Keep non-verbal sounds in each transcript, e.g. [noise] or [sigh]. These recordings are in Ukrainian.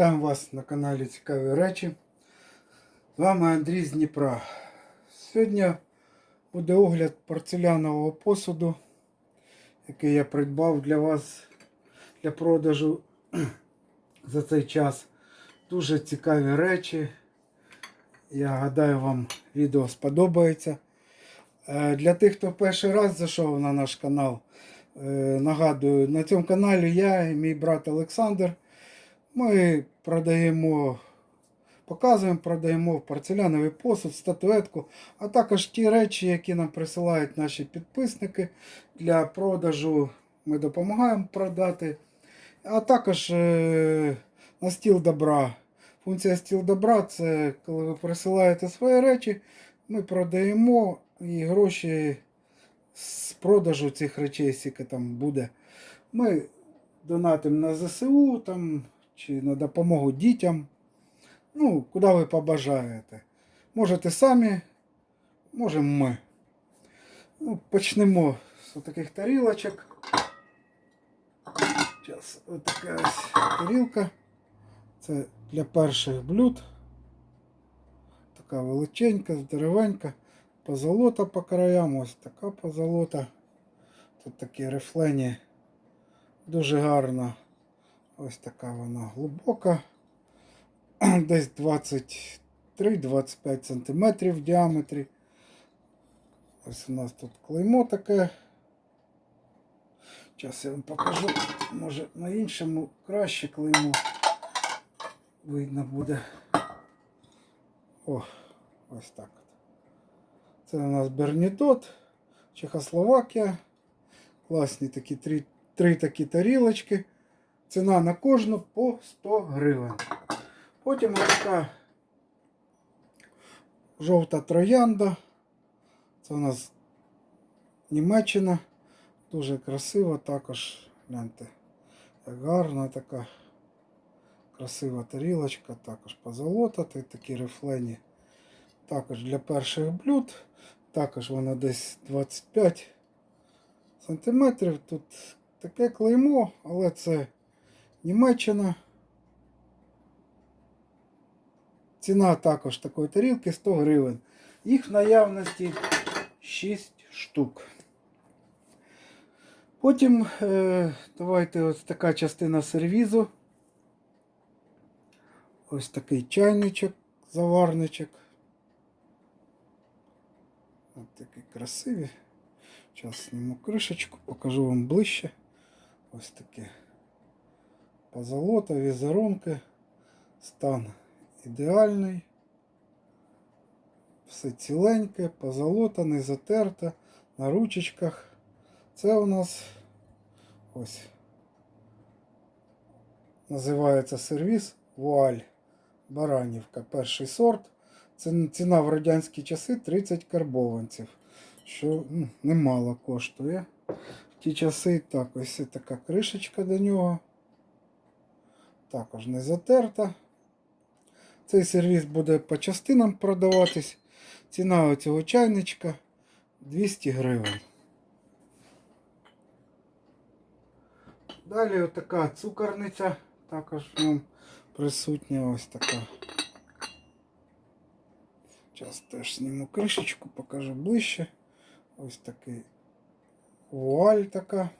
Вітаю вас на каналі Цікаві речі. З вами Андрій з Дніпра. Сьогодні буде огляд порцелянового посуду, який я придбав для вас для продажу [clears throat] за цей час. Дуже цікаві речі. Я гадаю, вам відео сподобається. Е, Для тих, хто перший раз зайшов на наш канал, е, нагадую, на цьому каналі я і мій брат Олександр. Ми продаємо, показуємо, продаємо порцеляновий посуд, статуетку, а також ті речі, які нам присилають наші підписники для продажу. Ми допомагаємо продати. А також е, на стіл добра. Функція стіл добра це коли ви присилаєте свої речі, ми продаємо і гроші з продажу цих речей, скільки там буде. Ми донатимо на ЗСУ там, чи на допомогу дітям. Ну, куди ви побажаєте. Можете самі, можемо ми. Ну, почнемо з таких тарілочок. Зараз ось така ось тарілка. Це для перших блюд. Така величенька, здоровенька. Позолота по краям, ось така позолота. Тут такі рифлені. Дуже гарно. Ось така вона глибока. [clears throat] Десь 23-25 см в діаметрі. Ось у нас тут клеймо таке. Зараз я вам покажу. Може на іншому краще клеймо. Видно буде. О, ось так. Це у нас Бернітот, Чехословакія. Класні такі три, три такі тарілочки. Ціна на кожну по 100 гривень. Потім така жовта троянда. Це у нас Німеччина. Дуже красива також. Гляньте, гарна така красива тарілочка, також позолота, та такі рифлені. Також для перших блюд. Також вона десь 25 сантиметрів. Тут таке клеймо, але це Німеччина. Ціна також такої тарілки 100 гривень. Їх в наявності 6 штук. Потім е, давайте ось така частина сервізу. Ось такий чайничок, заварничок. Ось такі красиві. Зараз зніму кришечку, покажу вам ближче. Ось таке позолота, візерунки. Стан ідеальний. Все ціленьке, позолота, не затерта, на ручечках. Це у нас ось називається сервіс Вуаль Баранівка. Перший сорт. Це ціна в радянські часи 30 карбованців, що немало коштує. В ті часи так, ось така кришечка до нього. Також не затерта. Цей сервіс буде по частинам продаватись. Ціна цього чайничка 200 гривень. Далі така цукорниця, також в ньому присутня ось така. Зараз теж зніму кришечку, покажу ближче. Ось такий вуаль така.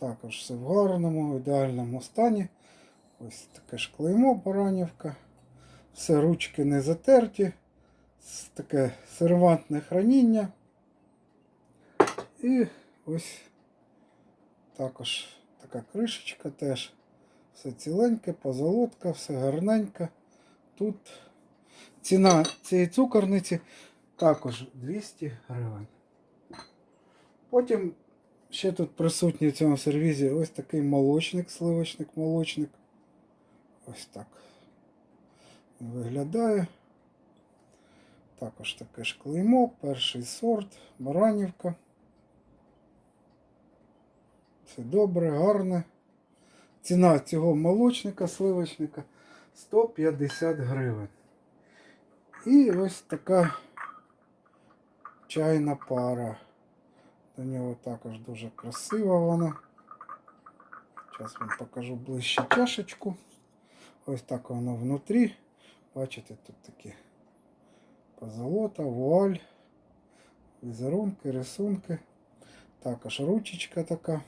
Також все в гарному, ідеальному стані. Ось таке ж клеймо баранівка. Все ручки не затерті. Таке сервантне храніння. І ось також така кришечка теж. Все ціленьке, позолотка, все гарненько. Тут ціна цієї цукорниці також 200 гривень. Потім ще тут присутній в цьому сервізі ось такий молочник, сливочник, молочник. Ось так виглядає. Також таке ж клеймо, перший сорт, баранівка. Все добре, гарне. Ціна цього молочника, сливочника 150 гривень. І ось така чайна пара. До нього також дуже красива вона. Зараз вам покажу ближче чашечку. Ось так воно внутрі. Бачите, тут такі позолота, вуаль, візерунки, рисунки. Також ручечка така.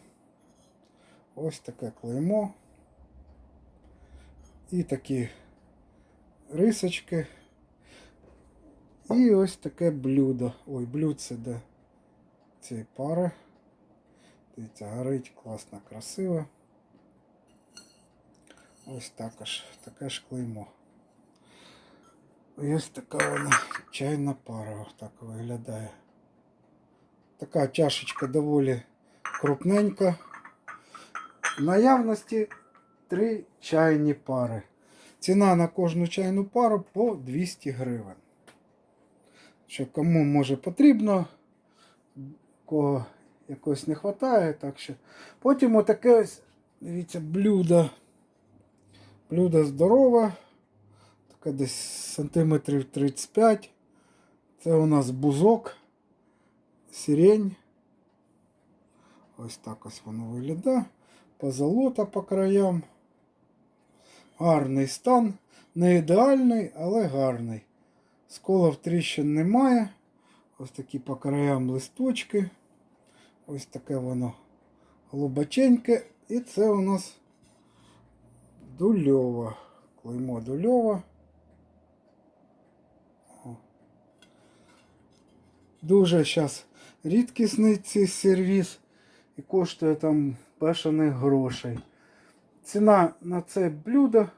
Ось таке клеймо. І такі рисочки. І ось таке блюдо. Ой, блюдце де цієї пари. Дивіться, горить класно, красиво. Ось також таке ж клеймо. Ось така вона чайна пара. Так виглядає. Така чашечка доволі крупненька. В наявності три чайні пари. Ціна на кожну чайну пару по 200 гривень. Що кому може потрібно, кого якось не вистачає. Так що. Потім отаке ось, дивіться, блюдо. Блюдо здорове. Таке десь сантиметрів 35. Це у нас бузок, сирень. Ось так ось воно виглядає. Позолота по краям. Гарний стан. Не ідеальний, але гарний. Сколов тріщин немає. Ось такі по краям листочки. Ось таке воно глибоченьке. І це у нас дульова. Клеймо дульова. Дуже зараз рідкісний цей сервіс і коштує там бешених грошей. Ціна на це блюдо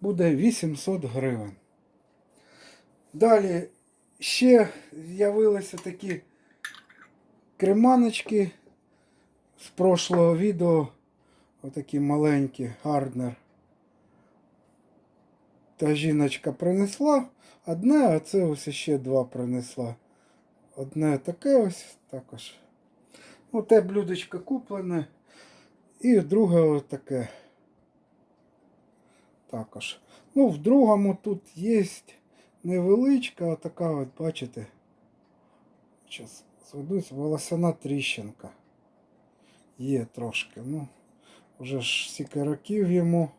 буде 800 гривень. Далі ще з'явилися такі креманочки з прошлого відео. Отакі маленькі гарднер. Та жіночка принесла одне, а це ось ще два принесла. Одне таке ось також. Ну, те блюдечко куплене. І друге ось таке. Також. Ну, в другому тут є невеличка, отака от, бачите. Зараз зведусь, волосяна тріщинка. Є трошки. Ну, вже ж стільки років йому.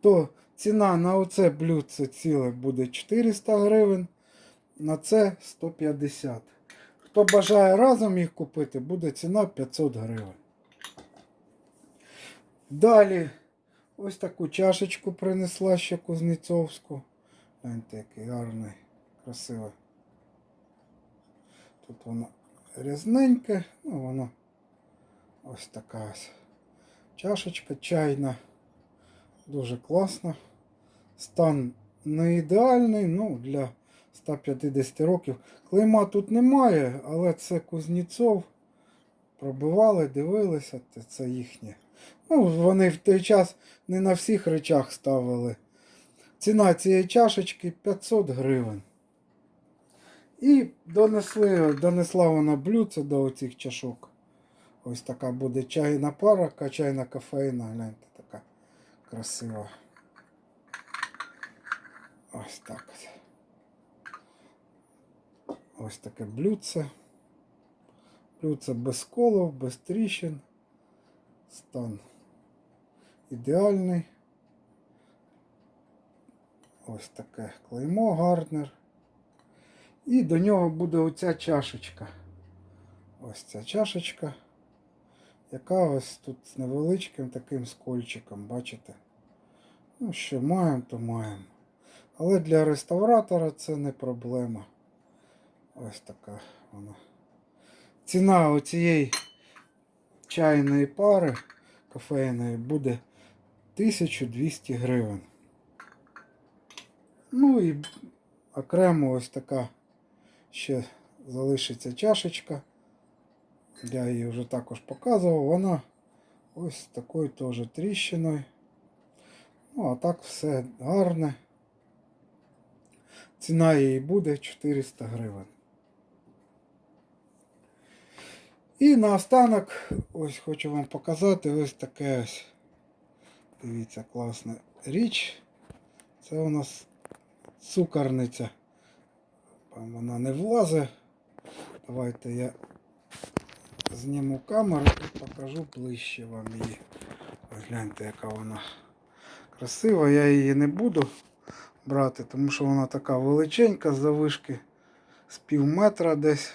То ціна на оце блюдце ціле буде 400 гривень, на це 150. Хто бажає разом їх купити, буде ціна 500 гривень. Далі ось таку чашечку принесла ще Кузнецовську. Гляньте, який гарний, красивий. Тут воно рязненьке, ну воно ось така ось чашечка чайна. Дуже класна. Стан не ідеальний, ну для 150 років. Клейма тут немає, але це Кузнєцов. Пробивали, дивилися, це їхнє. Ну, вони в той час не на всіх речах ставили. Ціна цієї чашечки 500 гривень. І донесли, донесла вона блюдце до оцих чашок. Ось така буде чайна пара, чайна кофейна, гляньте, така красива. Ось так. Ось таке блюдце. Блюдце без колов, без тріщин. Стан ідеальний. Ось таке клеймо Гарднер. І до нього буде оця чашечка. Ось ця чашечка, яка ось тут з невеличким таким скольчиком, бачите? Ну, що маємо, то маємо. Але для реставратора це не проблема. Ось така вона. Ціна оцієї чайної пари кофейної буде 1200 гривень. Ну і окремо ось така ще залишиться чашечка. Я її вже також показував. Вона ось такою теж тріщиною. Ну, а так все гарне. Ціна її буде 400 гривень. І наостанок, ось хочу вам показати ось таке ось. Дивіться, класна річ. Це у нас цукорниця. Там Вона не влазить. Давайте я зніму камеру і покажу ближче вам її. Ось Гляньте, яка вона красива. Я її не буду брати, тому що вона така величенька з завишки з пів метра десь.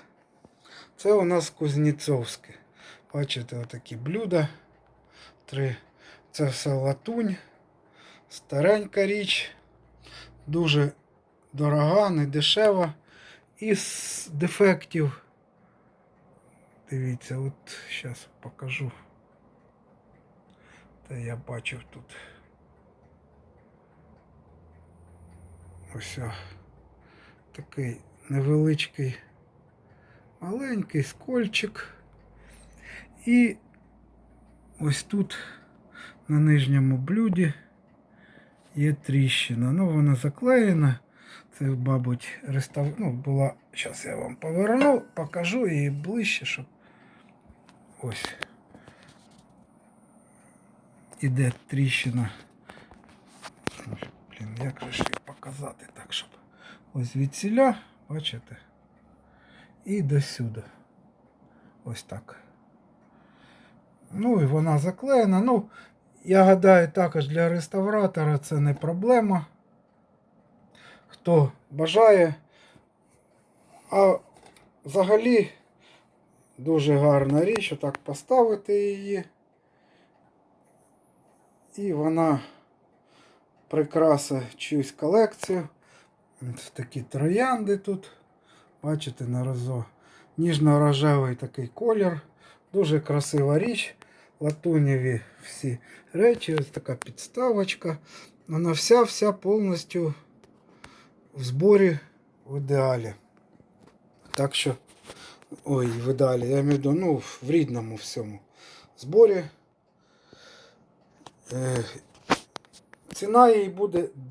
Це у нас Кузнєцовське. Бачите, отакі блюда. Три. Це все латунь. Старенька річ. Дуже дорога, не дешева. Із дефектів. Дивіться, от зараз покажу. Та я бачив тут. Ось такий невеличкий маленький скольчик. І ось тут на нижньому блюді є тріщина. Ну, вона заклеєна. Це, мабуть, рестав... ну, була. Зараз я вам поверну, покажу її ближче, щоб ось. Іде тріщина. Блін, як же ж її показати так, щоб ось від ціля, бачите? І до сюди. Ось так. Ну і вона заклеєна. Ну, я гадаю, також для реставратора це не проблема. Хто бажає. А взагалі дуже гарна річ, отак поставити її. І вона прикраса чиюсь колекцію. Такі троянди тут. Бачите, на розо. Ніжно-рожевий такий колір. Дуже красива річ. Латунєві всі речі. Ось така підставочка. Вона вся-вся повністю в зборі в ідеалі. Так що, ой, в ідеалі, я маю до, ну, в рідному всьому зборі. Е, ціна їй буде